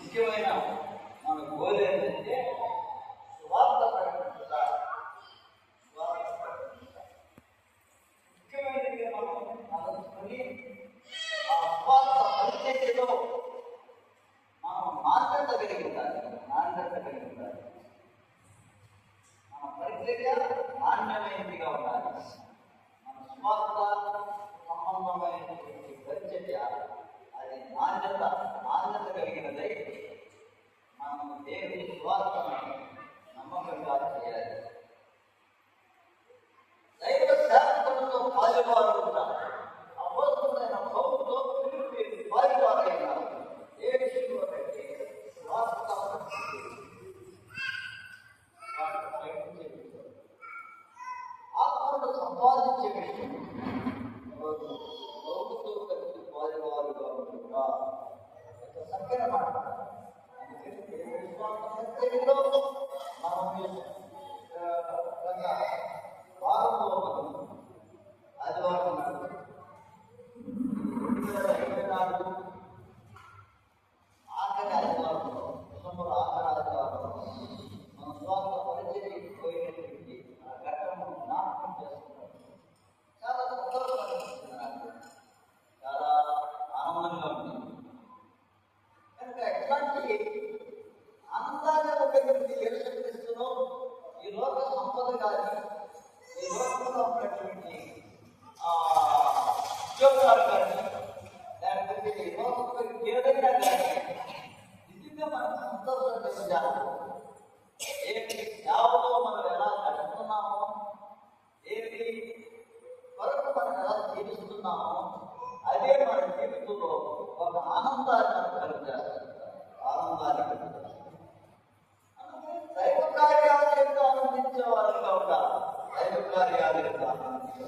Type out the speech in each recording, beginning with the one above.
ముఖ్యమైన మన గోల్ ఏంటంటే జీవిస్తున్నామో అదే మన జీవితంలో ఒక ఆనందాన్ని కలిగారు ఆనందాన్ని దైవ కార్యాలు ఎంతో ఆనందించే వారిగా ఉండాలి. దైవ కార్యాలు ఆనందించే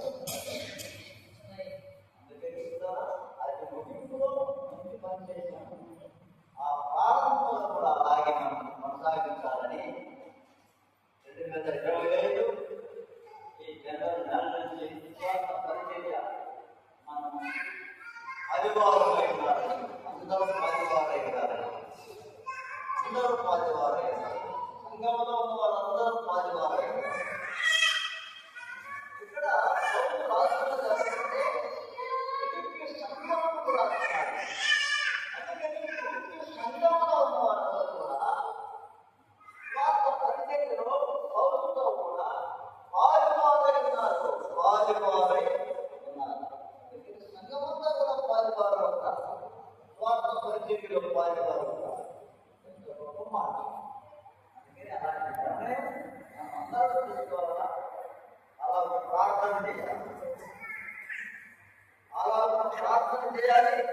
Gracias.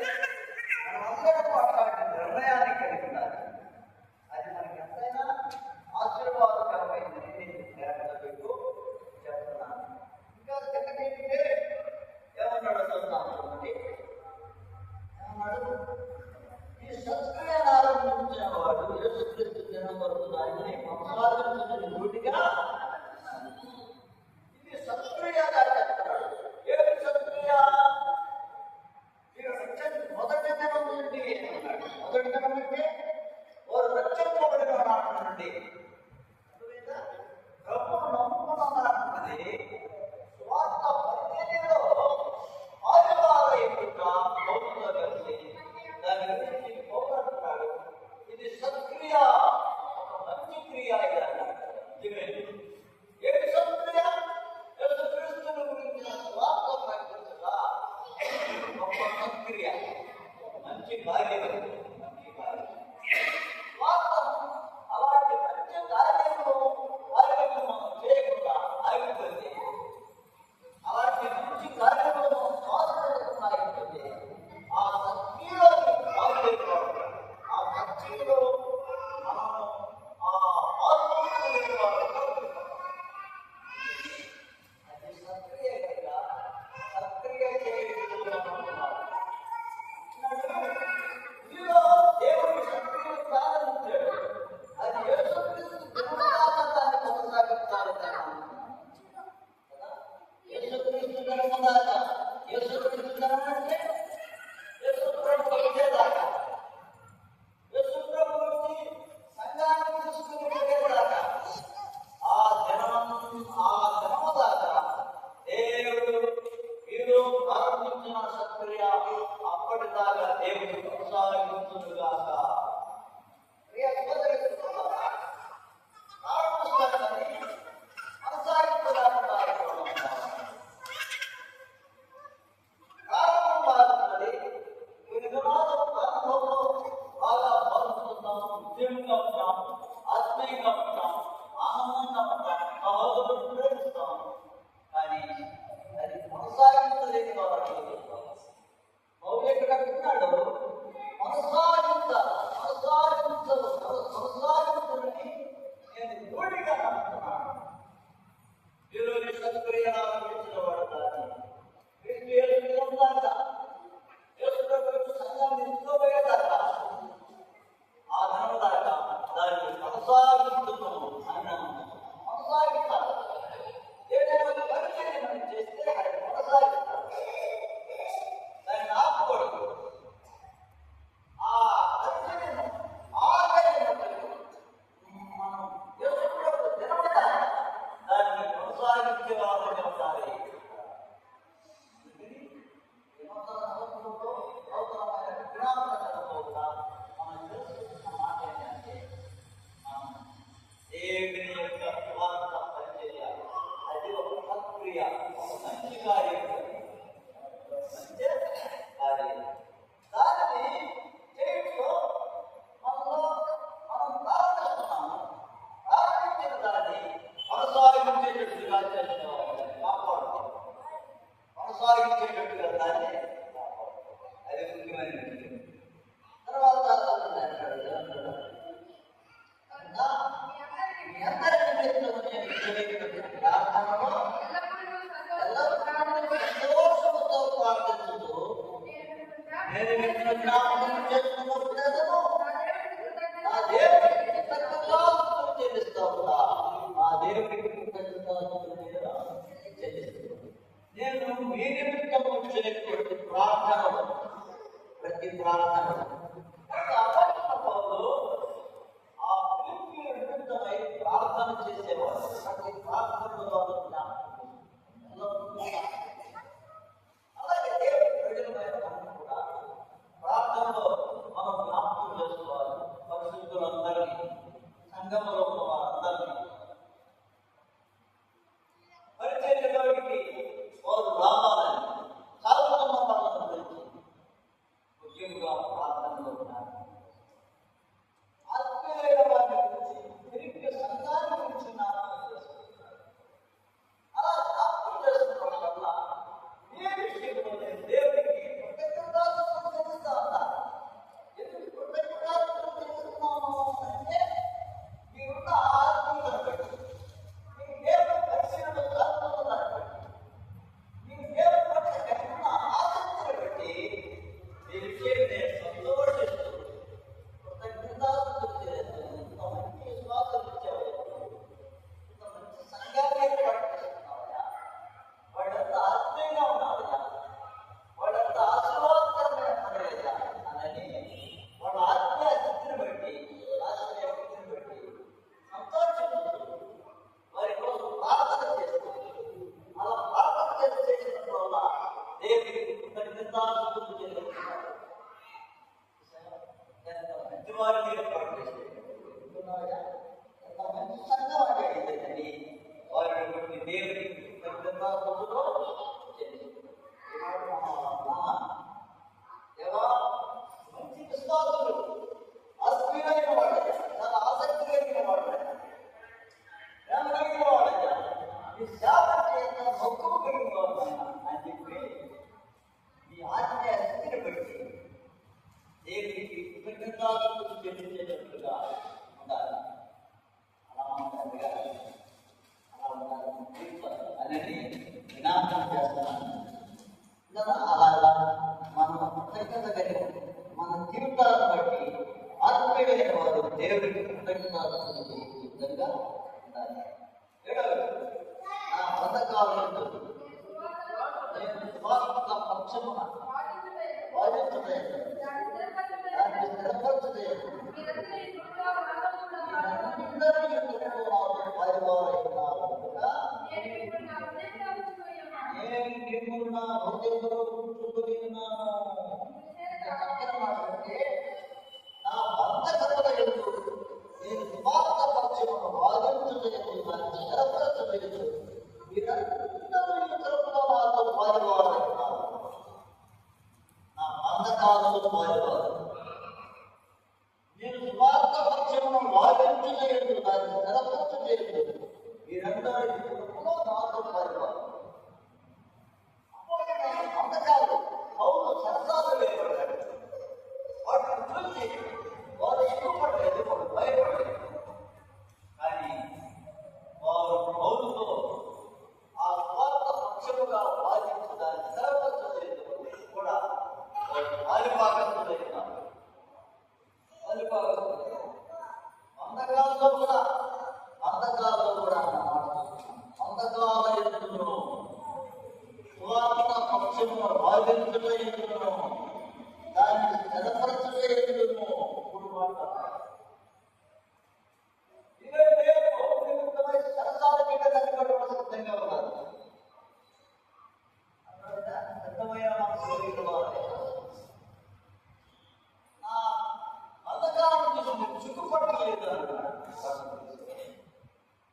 నన్ను చిక్కుపట్టలేదా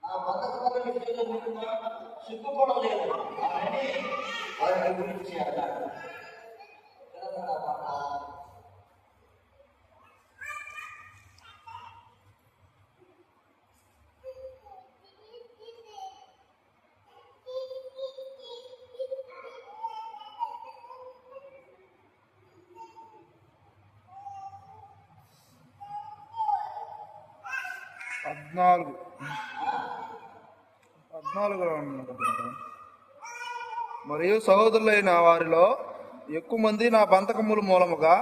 నా బతకబల అని వారి గురించి అన్నారు మరియు సహోదరులైన వారిలో ఎక్కువ మంది నా బంతకముల మూలముగా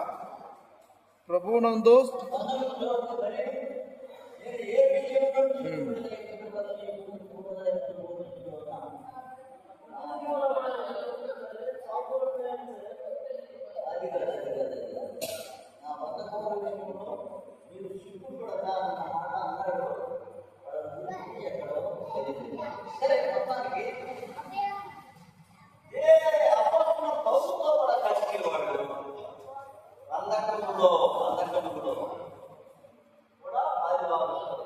ప్రభువునందు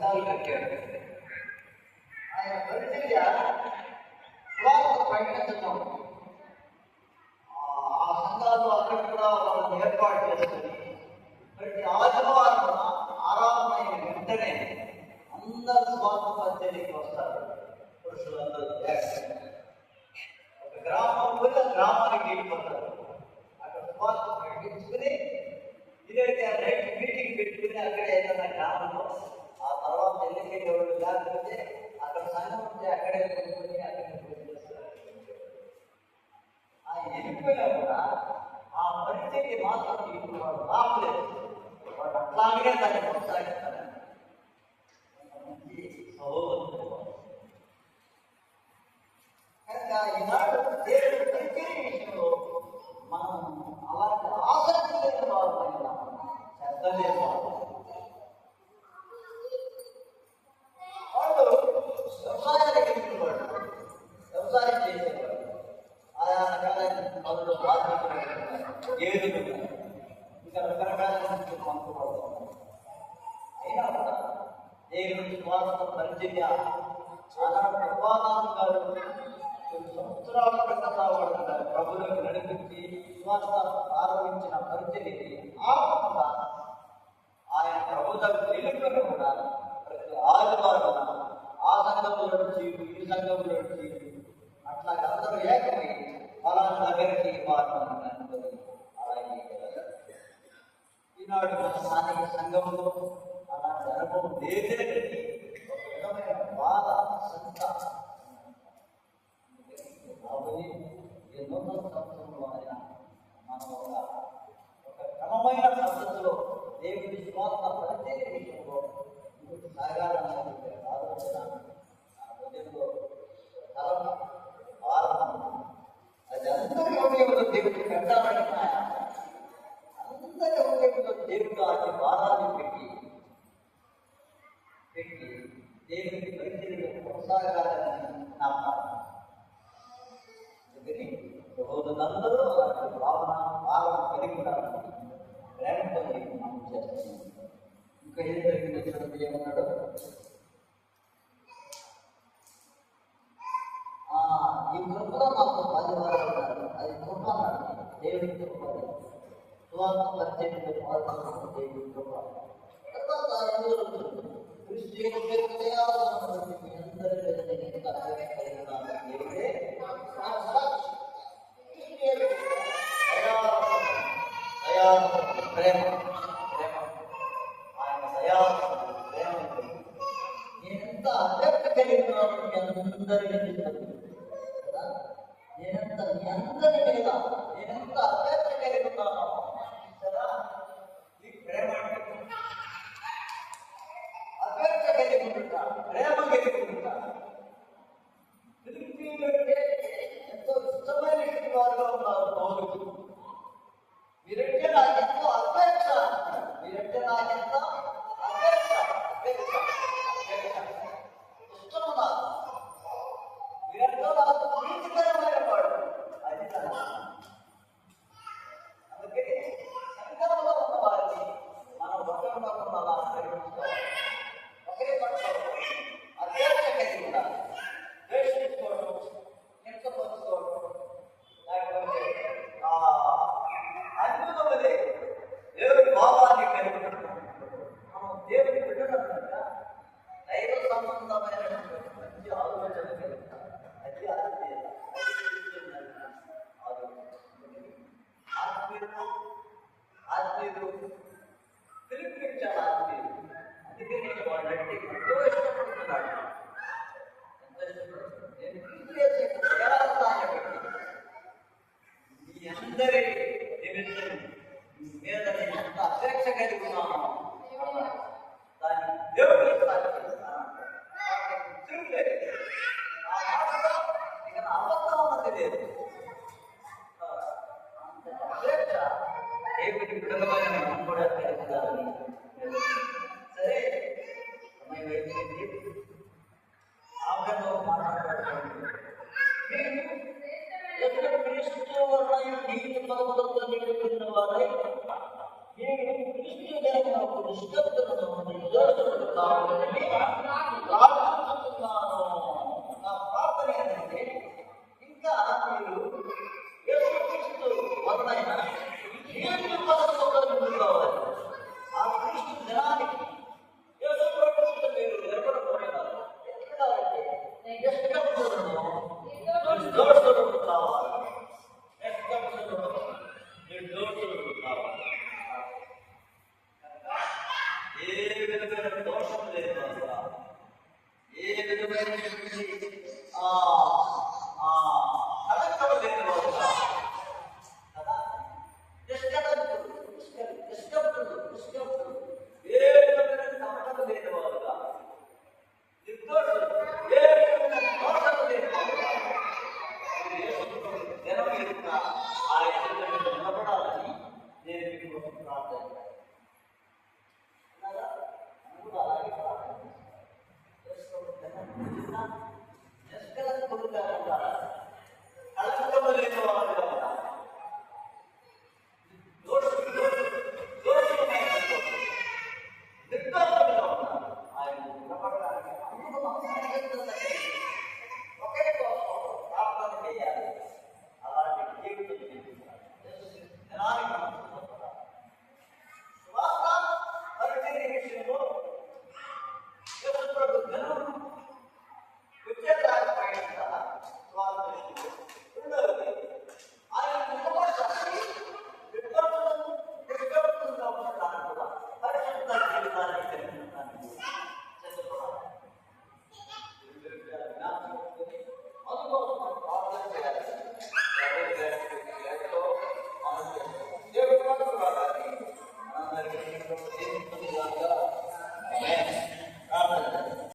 చాలా కట్టాడు ఆయన పరిచర్య స్వార్థ ప్రకటించడం ఆ సంఘాలు అక్కడ కూడా వాళ్ళని ఏర్పాటు చేసుకుని ప్రతి ఆదివారం ఆరాధన వెంటనే అందరు స్వార్థ పరిచర్యకి వస్తారు పురుషులందరూ ఒక గ్రామం కూడా గ్రామానికి వెళ్ళిపోతారు అక్కడ స్వార్థ ప్రకటించుకుని ఇదైతే రైట్ మీటింగ్ పెట్టుకుని అక్కడ ఏదైనా గ్రామంలో ఆ తర్వాత ఎన్నికలు లేకపోతే అక్కడ సంఘం ఉంటే అక్కడే పెట్టుకుని అక్కడే చేస్తారు ఆ వెళ్ళిపోయినా కూడా ఆ పరిస్థితి మాత్రం ఇప్పుడు వాడు ఆపలేదు వాడు అట్లాగే దాన్ని కొనసాగిస్తారు మంచి సహోదరుడు కనుక ఈనాడు దేవుడు పరిచర్య విషయంలో మనం అలాంటి ఆసక్తి లేని వారు శ్రద్ధ లేని వారు ఇంకా అయినా కూడా దేవుని స్వార్థ పరిచర్య ఆనాడు సంవత్సరాల క్రితం వాడు ప్రభులకు నడిపించి స్వార్థ ప్రారంభించిన పరిచర్యకి ఆపకుండా ఆయన ప్రభుత్వ వెలుగును కూడా ప్రతి ఆదివారం ఆ సంఘంలో నుంచి ఈ సంఘంలో నుంచి అట్లా అందరూ ఏకమై అలా నగరికి వారిని అలాగే ఈనాడు మన స్థానిక సంఘంలో అలాంటి అనుభవం లేదే ఒక విధమైన బాధ చింత రాబోయే ఎన్నో సంవత్సరంలో అయినా మనం ఒక ఒక క్రమమైన పద్ధతిలో దేవుడి స్వార్థ పరిచయ విషయంలో సాగాలనే ఆలోచన అందరి హృదయంలో దేవుడికి పెట్టాలని నా ఆశ. అందరి హృదయంలో దేవుడు అతి భారాన్ని పెట్టి పెట్టి దేవుడికి పరిచర్యలో కొనసాగాలని నా భావన అందుకని సహోదరులందరూ అలాంటి భావన భావన కలిగి ఉండాలని ప్రేమతో నేను మనం చేస్తున్నాను ఇంకా ఏం జరిగిందో చూడండి ఏమన్నాడు ఆ, ఈ కృపలో మాకు పది వారు ఉన్నారు అది కృప అన్నాడు దేవుడి కృప అది. సువార్త పరిచయంలో పాల్గొన్న దేవుడి కృప తర్వాత ఎన్నో రోజులు క్రిస్టియన్ వ్యక్తియాలన్నటువంటి మీ అందరి మీద నేను ఎంత అభిప్రాయం కలిగి ఉన్నాను దేవుడే నా సాక్షి. క్రిస్టియన్ దయారసం, దయారసం, ప్రేమ ప్రేమ ఆయన దయారసం, ప్రేమ నేనెంత అభ్యర్థ కలిగి ఉన్నాను మీ అందరికీ తెలుసు కదా 在个边那个